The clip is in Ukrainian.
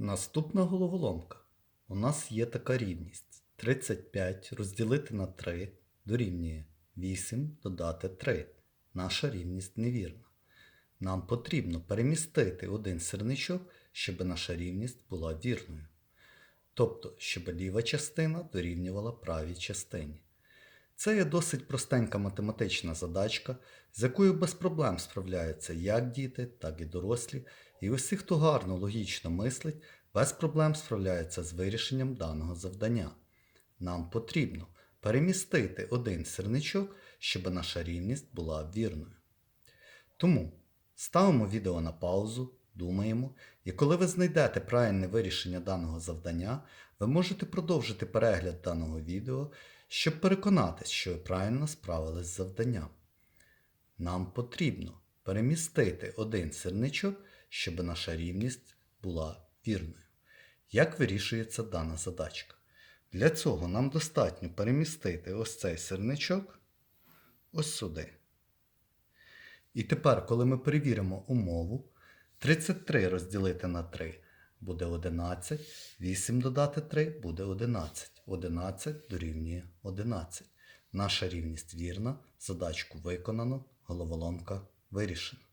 Наступна головоломка. У нас є така рівність. 35 розділити на 3 дорівнює 8 додати 3. Наша рівність невірна. Нам потрібно перемістити один сірничок, щоб наша рівність була вірною. Тобто, щоб ліва частина дорівнювала правій частині. Це є досить простенька математична задачка, з якою без проблем справляються як діти, так і дорослі, і усі, хто гарно логічно мислить, без проблем справляються з вирішенням даного завдання. Нам потрібно перемістити один сірничок, щоб наша рівність була вірною. Тому ставимо відео на паузу, думаємо, і коли ви знайдете правильне вирішення даного завдання, ви можете продовжити перегляд даного відео, щоб переконатись, що ви правильно справились з завданням. Нам потрібно перемістити один сірничок, щоб наша рівність була вірною. Як вирішується дана задачка? Для цього нам достатньо перемістити ось цей сірничок ось сюди. І тепер, коли ми перевіримо умову, 33 розділити на 3 буде 11, 8 додати 3 буде 11. 11 дорівнює 11. Наша рівність вірна, задачку виконано, головоломка вирішена.